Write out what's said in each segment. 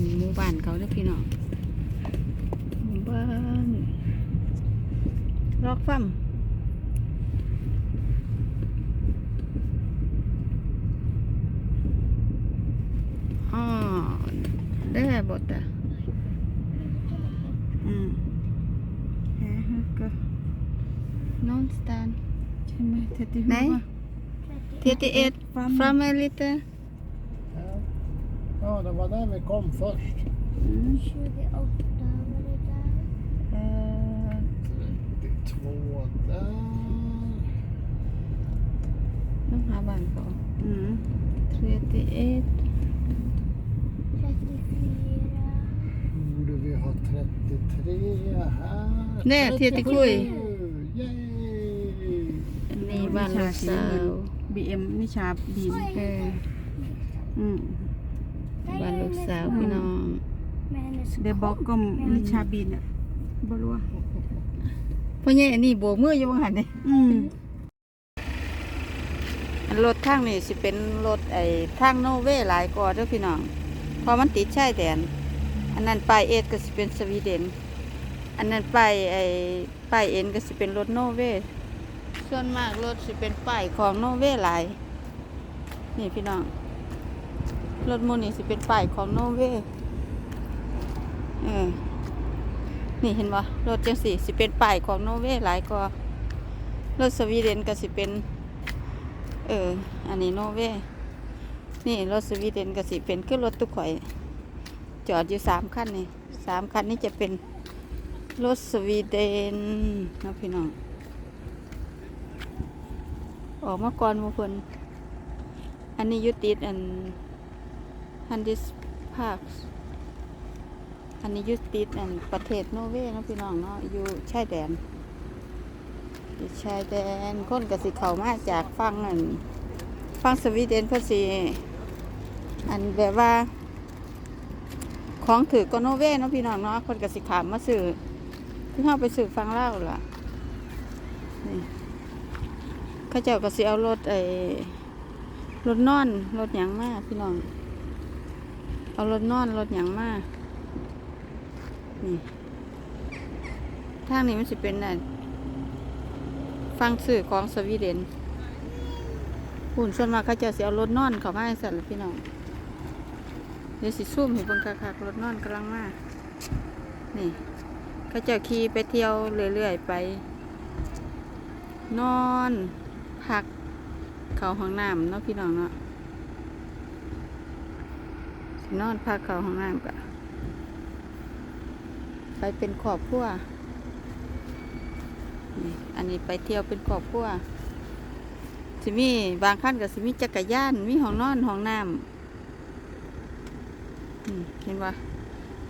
นนี้หมู่บ้านเขาเด้อพี่น้องหมู่บ้านล็อกฟัมอ๋อได้บทอะอืมฮะก็นอนสแตนใช่ไหมเทติไหนหัว38 Fram. from a little Ja. Ja, det var där vi kom först. 28 var det där. เอ่อ32 där. ต้องหาบ้านเขาอืม 38 34. Borde vi ha 33 här. Nej, 37. Yay! นี่บ้านลูกสาวบีเอ็มนิชาบีมเอออืม บ้านลูกสาวพี่น้อง Med hennes เดบอกก็นิชาบีนอะบ่รู้ว่าพ่อใหญ่อันนี้โบกมืออยู่ว่าหันนี่อืมรถทางนี่สิเป็นรถไอ้ทางโนเวหลายกว่าเด้อพี่น้องเพราะมันติดชายแดน อันนั้นป้ายเอสก็สิเป็นสวีเดน อันนั้นป้ายไอ้ป้ายเอ็นก็สิเป็นรถโนเวส่วนมากรถสิเป็นป้ายของโนเวหลาย นี่พี่น้อง รถหมูนี่สิเป็นป้ายของโนเวเออนี่เห็นปะรถจังสี่สิเป็นป้ายของโนเวหลายกว่ารถสวีเดนก็สิเป็นเอออันนี้โนเวนี่รถสวีเดนก็สิเป็นคือรถตุกข่อย จอดอยู่สามคันนี่สามคันนี้จะเป็นรถสวีเดนนะพี่น้องออกมาก่อนหมาเพิ่นอันนี้ยุติดอัน ฮันดิสพาร์คอันนี้อยุติดอันประเทศโนเวย์เนาะพี่น้องเนาะอยู่ชายแดนอยู่ชายแดนคนกสิเขามาจากฝั่งอันฝั่งสวีเดนเพื่อสิอันแบบว่า ของถือก็โนเวย์เนาะพี่น้องเนาะคนกสิขามมาซื้อคือเข้าไปซื้อฟังเล่าล่ะนี่เข้าเจ้าก็สิเอารถไอ้รถนอนรถหยังมากพี่น้อง เอารถนอนรถหยังมากนี่ทางนี้มันสิเป็นน่ะฟังสื่อของสวีเดนหุ่นส่วนมากเขาเจะสิเอารถนอนเขามาให้สั่นพี่น้องเดี๋ยวสิซุ่มเห็นบนคักรถนอนกำลังมานี่เขาเจะขี่ไปเที่ยวเรื่อยๆไป นอน พัก เขาห้องน้ำเนาะพี่น้องเนาะ นอนพักเขาห้องน้ำกะไปเป็นครอบครัวอันนี้ไปเที่ยวเป็นครอบครัวสิมีบางขั้นกับสิมีจักรยานมีห้องนอนห้องน้ำเห็นว่า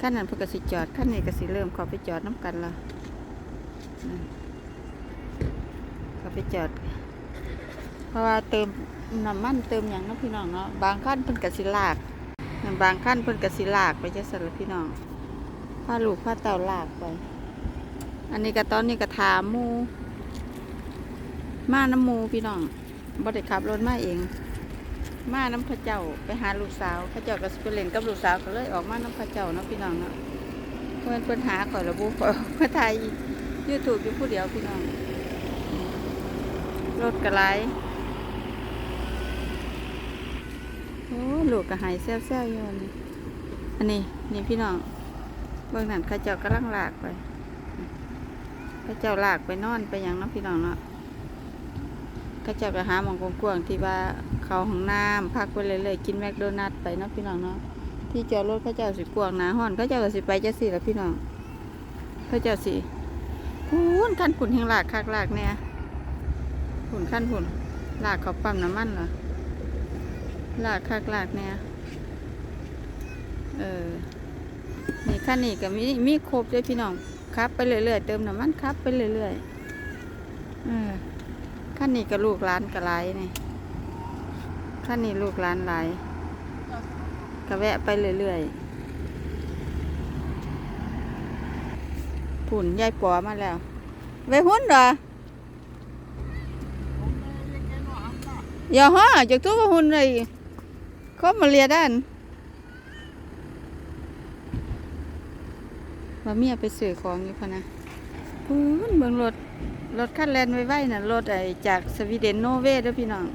ขั้นนั้นพิ่นก็สิจอดขั้นนี้กสิเริ่มข้าไปจอดน้ำกันละข้าไปจอด เพราะว่าเติมน้ำมันเติมอย่างเนาะพี่น้องเนาะบางขั้นเพิ่นกสิลาก บางขั้นเพิ่นก็สิลากไปจะสั่นละพี่น้องพาลูกพาเต่าลากไป อันนี้ก็ตอนนี้ก็ถามหมูมาน้ำมูพี่น้องบ่ได้ขับรถมาเอง มาน้ำเข้าเจ้าไปหาลูกสาวเข้าเจ้าก็สิไปเลนกับลูกสาวก็เลยออกมาน้ำเข้าเจ้าเนาะพี่น้องเนาะเพื่อนเพื่อนหาข่อยระบุข่อยเพื่อไทยยูทูบอยู่ผู้เดียวพี่น้องรถกระไรโอ้ลูกกระหายแซ่บๆอยู่อันนี้อันนี้นี่พี่น้องเบื้องนั้นข้าเจ้ากำลังลากไปเข้าเจ้าลากไปนอนไปหยังเนาะพี่น้องเนาะก็จะไปหาหมองกวางๆที่ว่าเขาห้องน้ำพักไปเรื่อยๆกินแมคโดนัลด์ไปเนาะพี่น้องเนาะที่จอดรถเขาเจ้าสิกวางนาห้อนเขาเจ้าก็สิไปจะสิละพี่น้องเขาเจ้าสิพูนขั้นผุนแห่งลากคักลากเนี่ยผุนขั้นผุนลากเขาปั๊มน้ำมันเหรอ หลากคักลากเนี่ยเออนี่ขั้นนี้ก็มีมีครบด้วยพี่น้องครับไปเรื่อยๆเติมน้ำมันครับไปเรื่อยๆเออขั้นนี้ก็ลูกหลานก็หลายนี่ขั้นนี้ลูกหลานไหลก็แวะไปเรื่อยๆผุ่นยายปอมาแล้วไปหุ่นเหรออย่าฮ่าจากตัวหุ่นเลย เขามาเรียด้านว่าเมียไปซื้อของอยู่พะนะพูนเบิ่งรถ รถคันแลนไว้ๆน่ะ รถไอจากสวีเดนโนเวเด้อพี่น้อง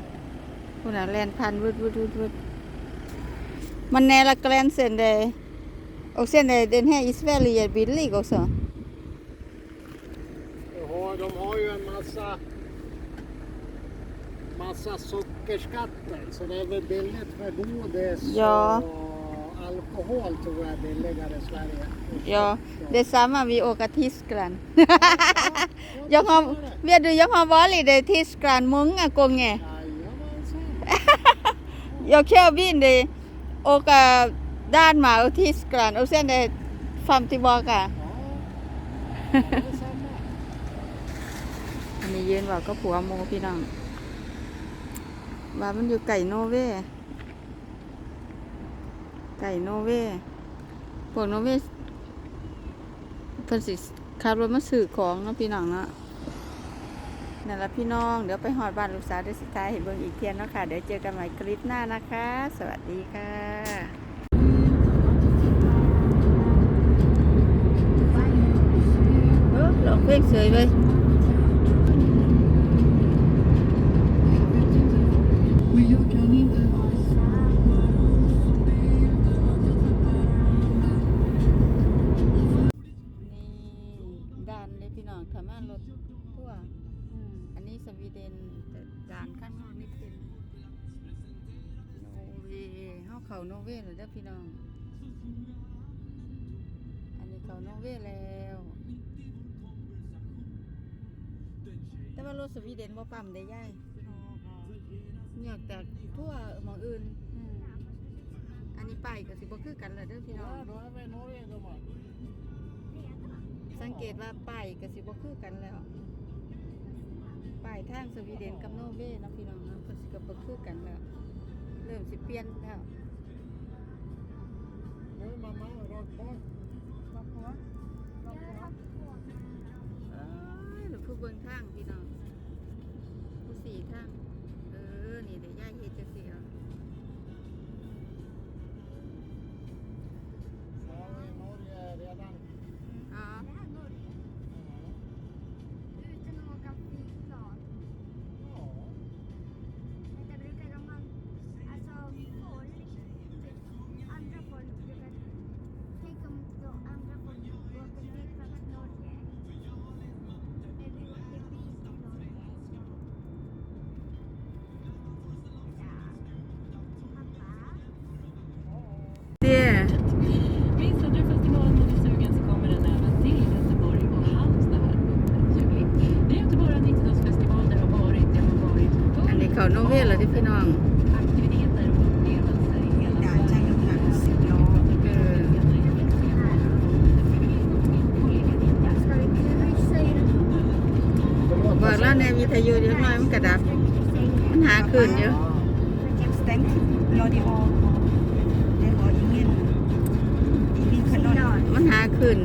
พูนน่ะแลนพันวึดวึดวึดวึดมันแนละแกลนเซนเด och sen är den här i Sverige billig också. Jaha, massa sockerskatter så det är väl billigt med godis Ja. och alkohol tror jag är billigare i Sverige. Och Ja, socker. det är samma vi åker Tyskland. Ja, Jag så har, är det. vet du, jag har varit i Tyskland många gånger. Jajamensan. Jag kör bil i åka Danmark och Tyskland och sen är fram tillbaka. Ja, det är samma. อันนี้ยืนว่าก็ผัวโมพี่น้อง ว่ามันอยู่ไก่โนเวไก่โนเวพวกโนเวเพิ่นสิขับรถมาซื้อของเนาะพี่น้องเนาะนั่นละพี่น้อง เดี๋ยวไปหอดบ้านลูกสาวเดี๋ยวสุดท้ายเห็นเบิ่งอีกเทียนเนาะค่ะ เดี๋ยวเจอกันใหม่คลิปหน้านะคะ สวัสดีค่ะเออลองเพลงเสยไป นนี้เข้าโนเวย์แล้ว แต่ว่ารถสวีเดนบ่ปั๊มได้ย่ายอยากแต่ทั่วหมองอื่นอืมอันนี้ป้ายก็สิบ่คือกันแล้วเด้อพี่น้อง Ja, då är vi i Norge gumman. สังเกตว่าป้ายก็สิบ่คือกันแล้วป้ายทางสวีเดนกับโนเวย์เนาะพี่น้องเนาะก็สิก็บ่คือกันแล้ว เริ่มสิเปลี่ยนแล้ว Nu mamma, rakt bak. บอกผัวเอ้ยหรือผู้เบิ่งทางพี่น้องผู้สี่ทางเออ นี่เดี๋ยวย่าเฮ็ดจังซี่เอา เขาโนเวลเหรอที่พี่น้องบอกแล้วในมีทายุเยอะยน้อยมันกระดับ มันหาขึ้นเยอะมันหาขึ้น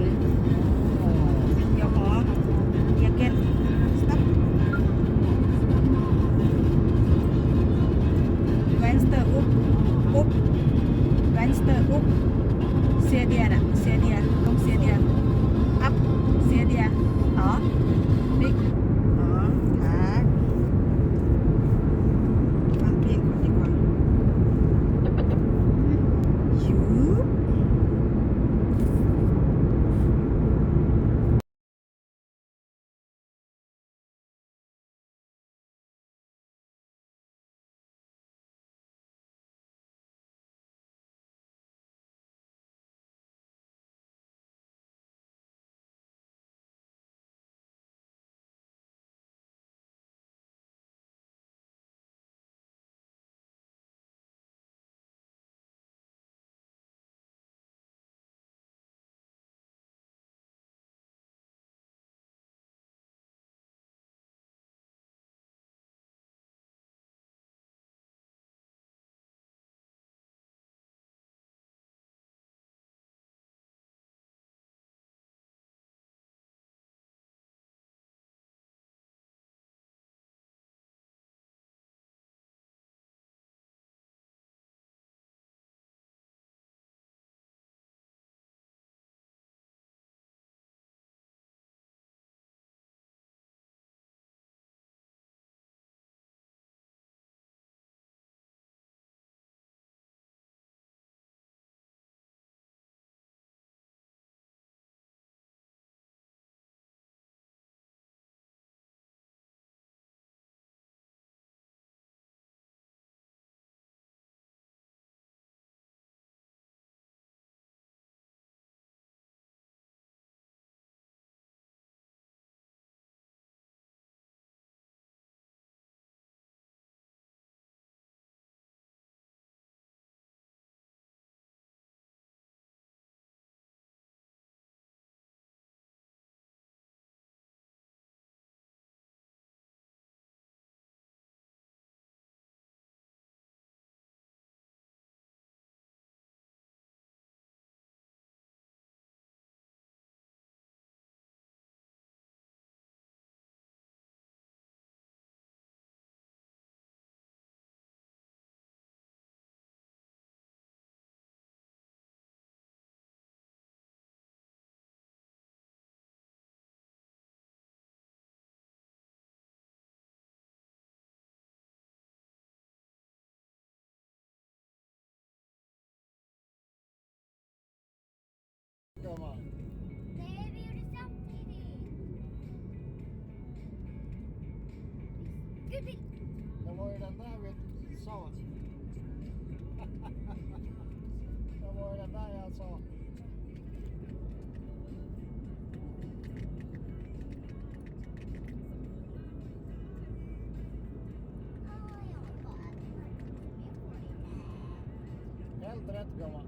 det. Rätt gumman.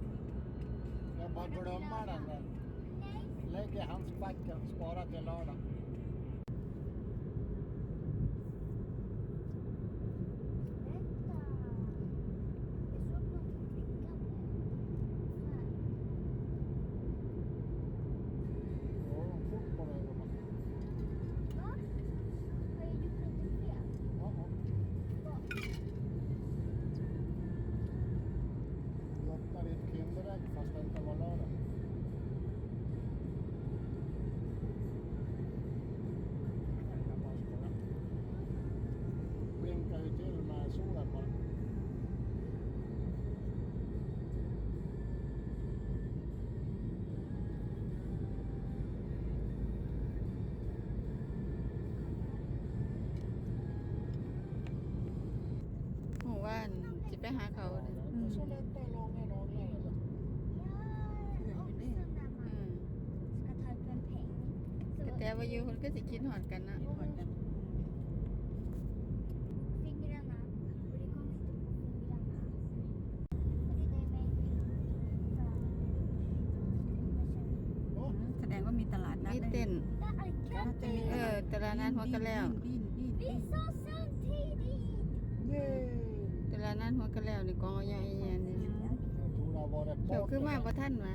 Jag bara glömmer den där. Lägg i handskfacken, spara till lördag. อยู่คนก็สิคิดหอนกันนะหอนกันแสดงว่ามีตลาดนัดมีเต้นเออตลาดนัดหัวกระแล้วตลาดนัดหัวกระแล้วนี่กองใหญ่ๆนี่เดี๋ยวขึ้นมาบ่ท่านมา